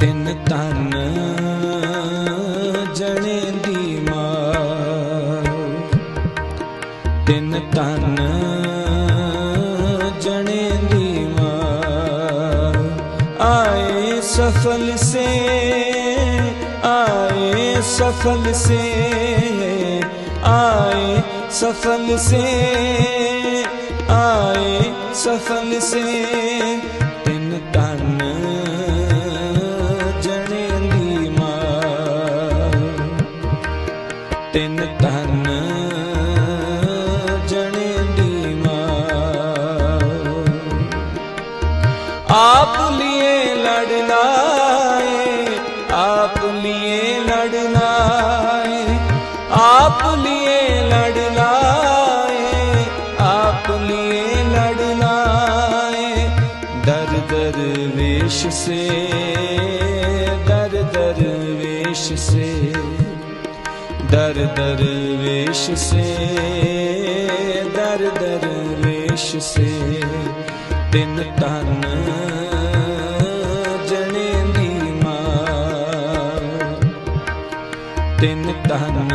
ਤਿੰਨ ਤਨ ਜਣੇ ਦੀ ਮਾਂ ਤਿੰਨ ਤਨ ਜਣੇ ਦੀ ਮਾਰ ਆਏ ਸਫਲ ਸੇ, ਆਏ ਸਫਲ ਸੇ, ਆਏ ਸਫਲ ਸੇ, ਆਏ ਸਫਲ ਸੇ। ਤਿੰਨ ਧਨ ਜਣੇ ਦੀ ਮਾਰ ਆਪ ਲਿਏ ਲੜ ਲਾਏ, ਆਪ ਲਿਏ ਲੜ ਲਾਏ, ਆਪ ਲਿਏ ਲੜ ਲਾਏ, ਆਪ ਲਿਏ ਲੜ ਲਾਏ। ਦਰ ਦਰ ਵੇਸ਼ ਸੇ, ਦਰ ਦਰ ਵੇਸ਼ ਸੇ। ਦਰ ਦਰ ਸੇ ਦਰ ਦਰ ਸੇ ਤਿੰਨ ਤਨ ਜਣੇ ਦੀ ਮਾਰ ਤਿੰਨ ਤਨ